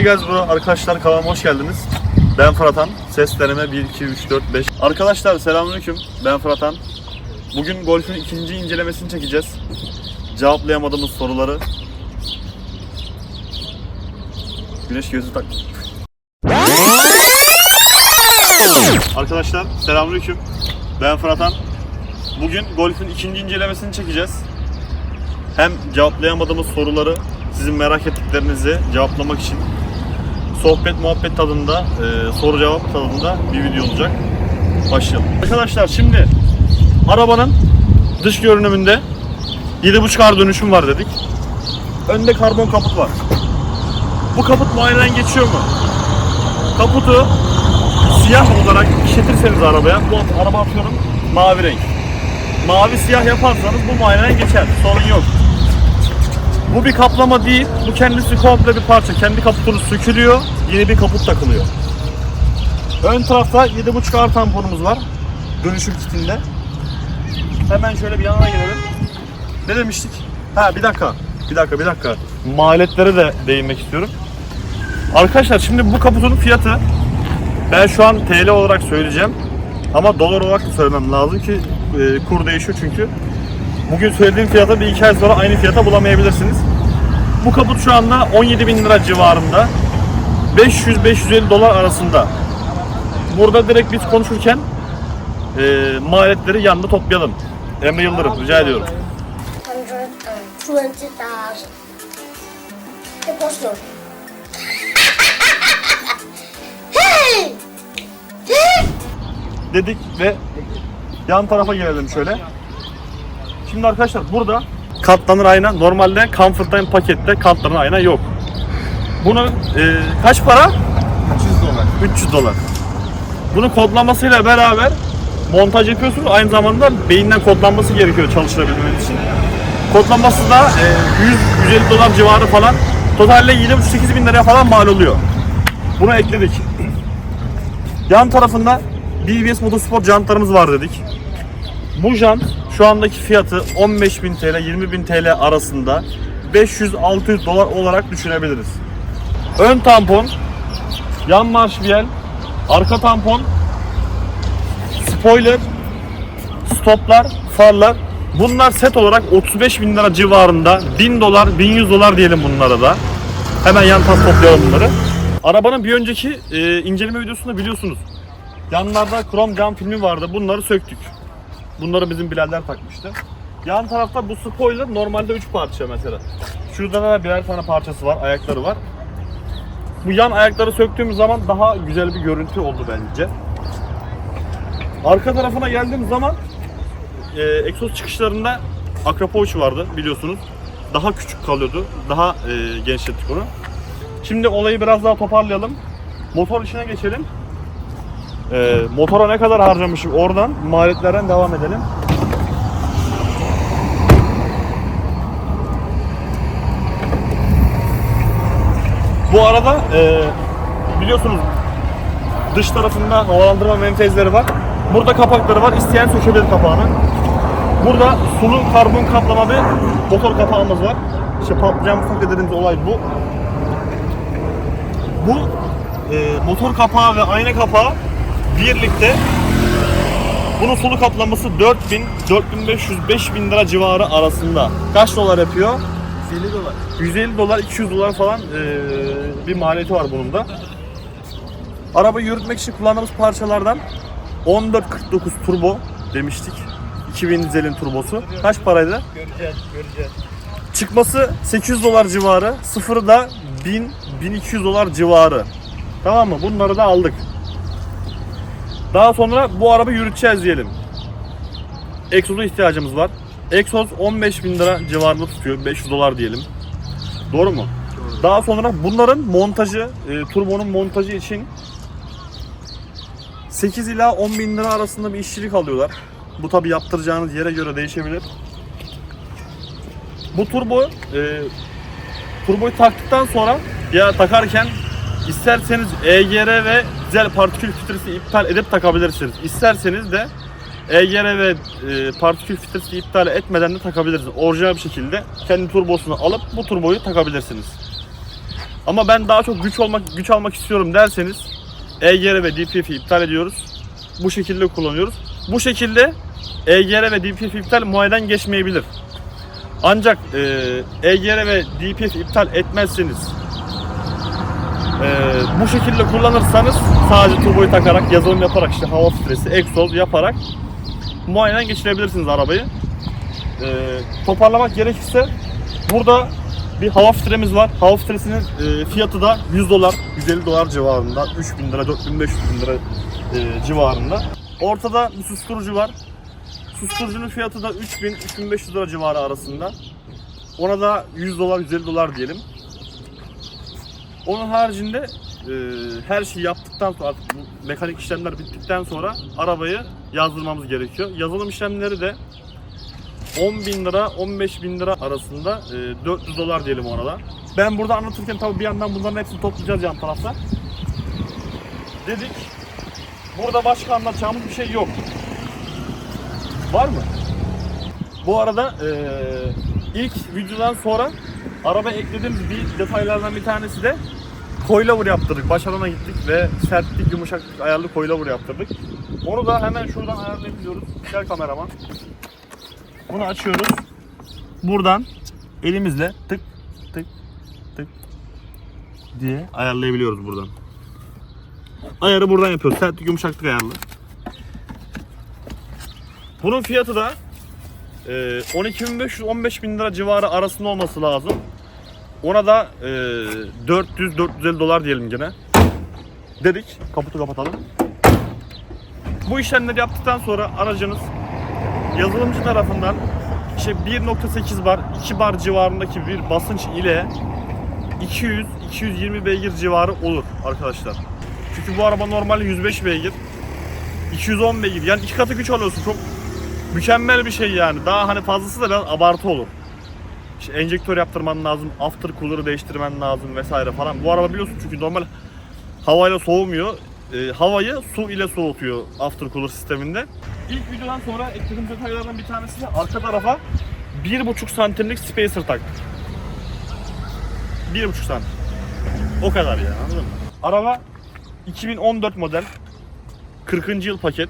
Hi guys bro, arkadaşlar kanalıma hoş geldiniz. Ben Fıratan. Ses deneme 1, 2, 3, 4, 5. Arkadaşlar selamünaleyküm. Ben Fıratan. Bugün golfün ikinci incelemesini çekeceğiz. Cevaplayamadığımız soruları. Güneş gözü tak. Arkadaşlar selamünaleyküm. Ben Fıratan. Bugün golfün ikinci incelemesini çekeceğiz. Hem cevaplayamadığımız soruları sizin merak ettiklerinizi cevaplamak için sohbet muhabbet tadında, e, soru cevap tadında bir video olacak. Başlayalım. Arkadaşlar şimdi arabanın dış görünümünde 7.5 ar dönüşüm var dedik. Önde karbon kaput var. Bu kaput muayeneden geçiyor mu? Kaputu siyah olarak işletirseniz arabaya, bu araba atıyorum mavi renk. Mavi siyah yaparsanız bu muayeneden geçer. Sorun yok. Bu bir kaplama değil. Bu kendisi komple bir parça. Kendi kaputunu sökülüyor. Yeni bir kaput takılıyor. Ön tarafta 7.5 ar tamponumuz var. Dönüşüm kitinde. Hemen şöyle bir yanına gelelim. Ne demiştik? Ha bir dakika. Bir dakika bir dakika. Maliyetlere de değinmek istiyorum. Arkadaşlar şimdi bu kaputun fiyatı ben şu an TL olarak söyleyeceğim. Ama dolar olarak da söylemem lazım ki e, kur değişiyor çünkü. Bugün söylediğim fiyata bir iki ay sonra aynı fiyata bulamayabilirsiniz. Bu kaput şu anda 17 bin lira civarında. 500-550 dolar arasında. Burada direkt biz konuşurken e, maliyetleri yanında toplayalım. Emre Yıldırım rica ediyorum. hundred and twenty thousand. It was no. hey! Hey! dedik ve yan tarafa gelelim şöyle. Şimdi arkadaşlar burada katlanır ayna normalde Comfortline pakette katlanır ayna yok. Bunun e, kaç para? 300 dolar. 300 dolar. Bunun kodlamasıyla beraber montaj yapıyorsunuz. Aynı zamanda beyinden kodlanması gerekiyor çalıştırabilmeniz için. Kodlaması da e, 100-150 dolar civarı falan. Totalde 7,5-8 bin liraya falan mal oluyor. Bunu ekledik. Yan tarafında BBS Motorsport jantlarımız var dedik. Bu jant şu andaki fiyatı 15.000 TL 20.000 TL arasında 500-600 dolar olarak düşünebiliriz. Ön tampon, yan marşbiyel, arka tampon, spoiler, stoplar, farlar. Bunlar set olarak 35 bin lira civarında 1000 dolar, 1100 dolar diyelim bunlara da. Hemen yan tas toplayalım bunları. Arabanın bir önceki e, inceleme videosunda biliyorsunuz. Yanlarda krom cam filmi vardı. Bunları söktük. Bunları bizim Bilaller takmıştı. Yan tarafta bu spoiler normalde 3 parça mesela. Şurada da birer tane parçası var, ayakları var. Bu yan ayakları söktüğümüz zaman daha güzel bir görüntü oldu bence. Arka tarafına geldiğim zaman e, egzoz çıkışlarında Akrapovic vardı biliyorsunuz. Daha küçük kalıyordu. Daha e, genişlettik onu. Şimdi olayı biraz daha toparlayalım. Motor işine geçelim. E, motora ne kadar harcamışım oradan maliyetlerden devam edelim. Bu arada e, biliyorsunuz dış tarafında havalandırma menfezleri var. Burada kapakları var. İsteyen sökebilir kapağını. Burada sulu karbon kaplama bir motor kapağımız var. İşte patlayan mutfak dediğimiz olay bu. Bu e, motor kapağı ve ayna kapağı birlikte bunun sulu kaplaması 4000, 4500, 5000 lira civarı arasında. Kaç dolar yapıyor? 50 dolar. 150 dolar, 200 dolar falan eee, bir maliyeti var bunun da. Arabayı yürütmek için kullandığımız parçalardan 1449 turbo demiştik. 2000 dizelin turbosu. Kaç paraydı? Göreceğiz, göreceğiz. Çıkması 800 dolar civarı. Sıfırı da 1000 1200 dolar civarı. Tamam mı? Bunları da aldık. Daha sonra bu araba yürüteceğiz diyelim. Egzoza ihtiyacımız var. Egzoz 15 bin lira civarında tutuyor. 500 dolar diyelim. Doğru mu? Daha sonra bunların montajı, e, turbonun montajı için 8 ila 10 bin lira arasında bir işçilik alıyorlar. Bu tabi yaptıracağınız yere göre değişebilir. Bu turbo, e, turboyu taktıktan sonra ya takarken isterseniz EGR ve dizel partikül filtresi iptal edip takabilirsiniz. İsterseniz de EGR ve e, partikül filtresi iptal etmeden de takabilirsiniz. Orijinal bir şekilde kendi turbosunu alıp bu turboyu takabilirsiniz. Ama ben daha çok güç olmak güç almak istiyorum derseniz EGR ve DPF'i iptal ediyoruz. Bu şekilde kullanıyoruz. Bu şekilde EGR ve DPF iptal muayeneden geçmeyebilir. Ancak e, EGR ve DPF iptal etmezseniz bu şekilde kullanırsanız sadece turboyu takarak yazılım yaparak işte hava filtresi, egzoz yaparak muayeneden geçirebilirsiniz arabayı. E, toparlamak gerekirse burada bir hava filtremiz var. Hava filtresinin e, fiyatı da 100 dolar, 150 dolar civarında, 3000 lira, 4500 bin lira e, civarında. Ortada bir susturucu var. Susturucunun fiyatı da 3000-3500 lira civarı arasında. Ona da 100 dolar, 150 dolar diyelim. Onun haricinde e, her şeyi yaptıktan sonra artık bu mekanik işlemler bittikten sonra arabayı yazdırmamız gerekiyor. Yazılım işlemleri de 10 bin lira 15 bin lira arasında e, 400 dolar diyelim ona da. Ben burada anlatırken tabii bir yandan bunların hepsini toplayacağız yan tarafta. Dedik. Burada başka anlatacağımız bir şey yok. Var mı? Bu arada e, ilk videodan sonra araba eklediğimiz bir detaylardan bir tanesi de coilover yaptırdık. Başarana gittik ve sertlik, yumuşaklık ayarlı coilover yaptırdık. Onu da hemen şuradan ayarlayabiliyoruz. Gel kameraman. Bunu açıyoruz. Buradan elimizle tık tık tık diye ayarlayabiliyoruz buradan. Ayarı buradan yapıyoruz. Sertlik yumuşaklık ayarlı. Bunun fiyatı da e, 12.500-15.000 lira civarı arasında olması lazım. Ona da e, 400-450 dolar diyelim gene. Dedik. Kaputu kapatalım. Bu işlemleri yaptıktan sonra aracınız yazılımcı tarafından işte 1.8 bar, 2 bar civarındaki bir basınç ile 200-220 beygir civarı olur arkadaşlar. Çünkü bu araba normalde 105 beygir. 210 beygir. Yani iki katı güç alıyorsun. Çok mükemmel bir şey yani. Daha hani fazlası da biraz abartı olur. İşte enjektör yaptırman lazım, after cooler'ı değiştirmen lazım vesaire falan. Bu araba biliyorsun çünkü normal havayla soğumuyor. Ee, havayı su ile soğutuyor after cooler sisteminde. İlk videodan sonra eklediğim detaylardan bir tanesi de arka tarafa 1.5 santimlik spacer taktık. 1.5 santim. O kadar yani anladın mı? Araba 2014 model. 40. yıl paket.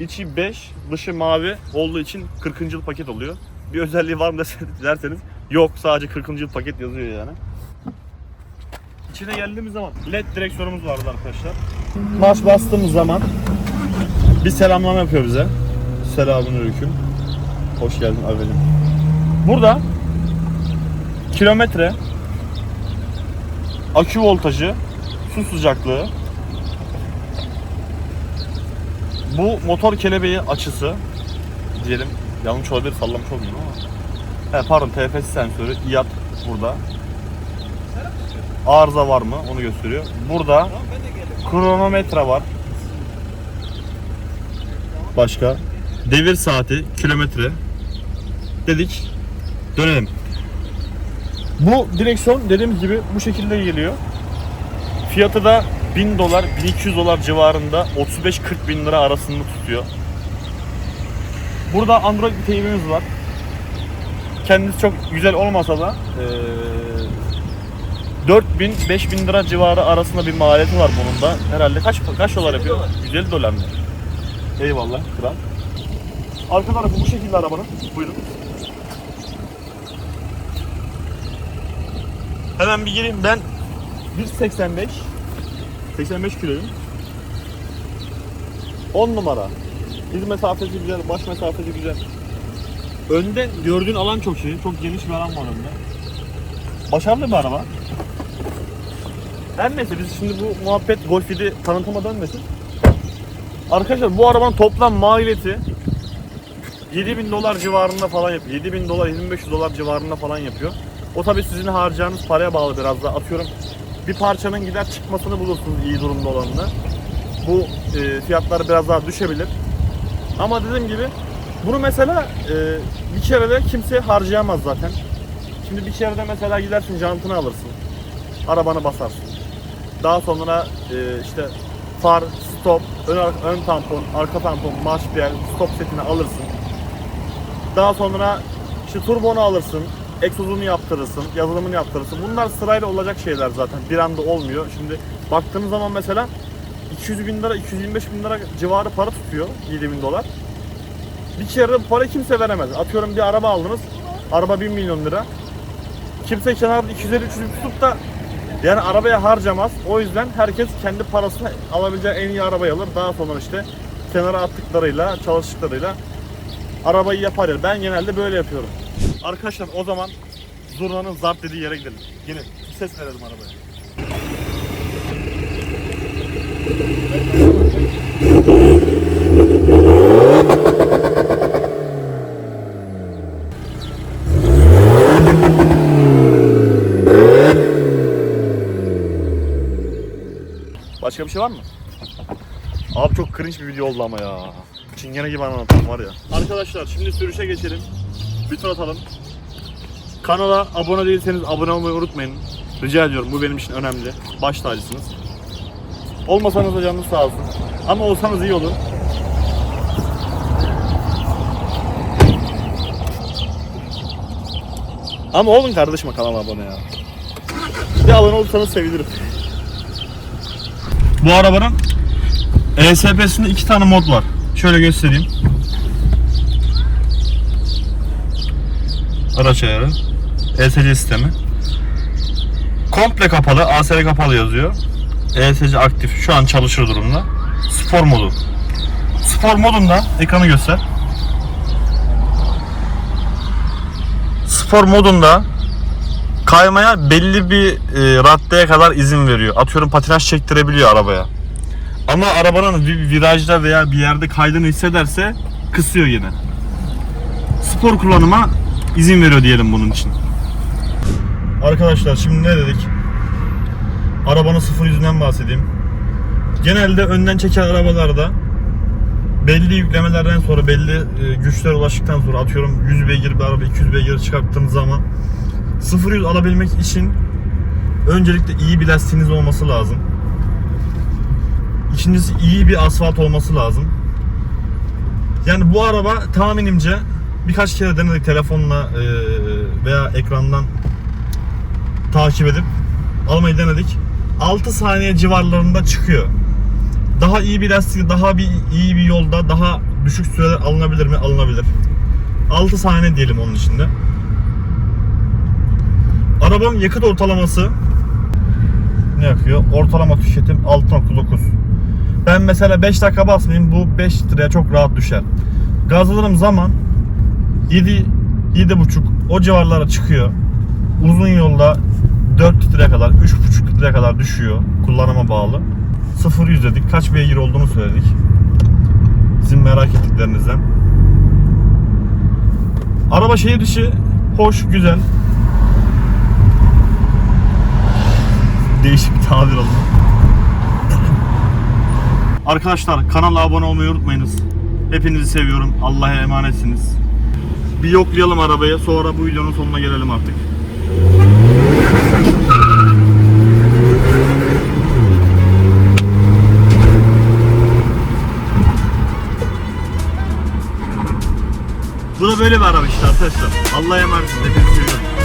İçi 5, dışı mavi olduğu için 40. yıl paket oluyor. Bir özelliği var mı derseniz yok sadece 40. yıl paket yazıyor yani. İçine geldiğimiz zaman led direksiyonumuz vardı arkadaşlar. Marş bastığımız zaman bir selamlama yapıyor bize. Selamünaleyküm. Hoş geldin abicim. Burada kilometre, akü voltajı, su sıcaklığı, bu motor kelebeği açısı diyelim yanlış olabilir sallamış olmayayım ama. He, pardon TFS sensörü IAT burada. Arıza var mı? Onu gösteriyor. Burada kronometre var. Başka? Devir saati kilometre. Dedik dönelim. Bu direksiyon dediğimiz gibi bu şekilde geliyor. Fiyatı da 1000 dolar, 1200 dolar civarında 35-40 bin lira arasında tutuyor. Burada Android bir teybimiz var. Kendisi çok güzel olmasa da eee 4000-5000 lira civarı arasında bir maliyeti var bunun da. Herhalde kaç kaç dolar yapıyor? 150 dolar mı? Eyvallah kral. Arka tarafı bu şekilde arabanın. Buyurun. Hemen bir gireyim ben 1.85 85 kiloyum. 10 numara. Diz mesafesi güzel, baş mesafesi güzel. Önde gördüğün alan çok iyi. Çok geniş bir alan var önde. Başarılı bir araba. Her neyse biz şimdi bu muhabbet Golf 7 tanıtıma dönmesin. Arkadaşlar bu arabanın toplam maliyeti 7000 dolar civarında falan yapıyor. 7000 dolar, 7500 dolar civarında falan yapıyor. O tabi sizin harcayacağınız paraya bağlı biraz da. Atıyorum bir parçanın gider çıkmasını bulursunuz iyi durumda olanını. Bu e, fiyatlar biraz daha düşebilir. Ama dediğim gibi bunu mesela e, bir kere de kimse harcayamaz zaten. Şimdi bir kere de mesela gidersin jantını alırsın. Arabanı basarsın. Daha sonra e, işte far, stop, ön, ön tampon, arka tampon, marş stop setini alırsın. Daha sonra işte turbonu alırsın, egzozunu yaptırırsın, yazılımını yaptırırsın. Bunlar sırayla olacak şeyler zaten. Bir anda olmuyor. Şimdi baktığınız zaman mesela 200 bin lira, 225 bin lira civarı para tutuyor 7 bin dolar. Bir bu para kimse veremez. Atıyorum bir araba aldınız. Araba 1 milyon lira. Kimse kenarda 250-300 bin tutup da yani arabaya harcamaz. O yüzden herkes kendi parasını alabileceği en iyi arabayı alır. Daha sonra işte kenara attıklarıyla, çalıştıklarıyla arabayı yapar. Ben genelde böyle yapıyorum. Arkadaşlar o zaman zurnanın zart dediği yere gidelim. Gelin ses verelim arabaya. Başka bir şey var mı? Abi çok cringe bir video oldu ama ya. Çingene gibi anlattım var ya. Arkadaşlar şimdi sürüşe geçelim. Bir tur atalım. Kanala abone değilseniz abone olmayı unutmayın. Rica ediyorum bu benim için önemli. Baş tacısınız. Olmasanız da canınız sağ olsun. Ama olsanız iyi olur. Ama olun kardeşim kanala abone ya. Bir abone olursanız sevinirim. Bu arabanın ESP'sinde iki tane mod var. Şöyle göstereyim. Araç ayarı. ESC sistemi. Komple kapalı, ASR kapalı yazıyor. ESC aktif, şu an çalışır durumda. Spor modu. Spor modunda ekranı göster. Spor modunda kaymaya belli bir e, raddeye kadar izin veriyor. Atıyorum patinaj çektirebiliyor arabaya. Ama arabanın bir virajda veya bir yerde kaydığını hissederse kısıyor yine. Spor kullanıma izin veriyor diyelim bunun için. Arkadaşlar şimdi ne dedik? Arabanın sıfır yüzünden bahsedeyim. Genelde önden çeken arabalarda belli yüklemelerden sonra belli e, güçlere ulaştıktan sonra atıyorum 100 beygir bir araba 200 beygir çıkarttığınız zaman 0-100 alabilmek için öncelikle iyi bir lastiğiniz olması lazım. İkincisi iyi bir asfalt olması lazım. Yani bu araba tahminimce birkaç kere denedik telefonla e, veya ekrandan takip edip almayı denedik. 6 saniye civarlarında çıkıyor. Daha iyi bir lastik, daha bir iyi bir yolda, daha düşük süreler alınabilir mi? Alınabilir. 6 saniye diyelim onun içinde. Arabam yakıt ortalaması ne yakıyor? Ortalama tüketim 6.9. Ben mesela 5 dakika basmayayım bu 5 litreye çok rahat düşer. Gazladığım zaman 7 7.5 o civarlara çıkıyor. Uzun yolda 4 litreye kadar 3.5 litreye kadar düşüyor kullanıma bağlı. 0 100 dedik. Kaç beygir olduğunu söyledik. Sizin merak ettiklerinizden. Araba şehir dışı hoş, güzel. Değişik bir tabir oldu. Arkadaşlar kanala abone olmayı unutmayınız. Hepinizi seviyorum. Allah'a emanetsiniz. Bir yoklayalım arabayı. Sonra bu videonun sonuna gelelim artık. Bu da böyle bir araba işte arkadaşlar. Allah'a emanetsiniz. Hepinizi seviyorum.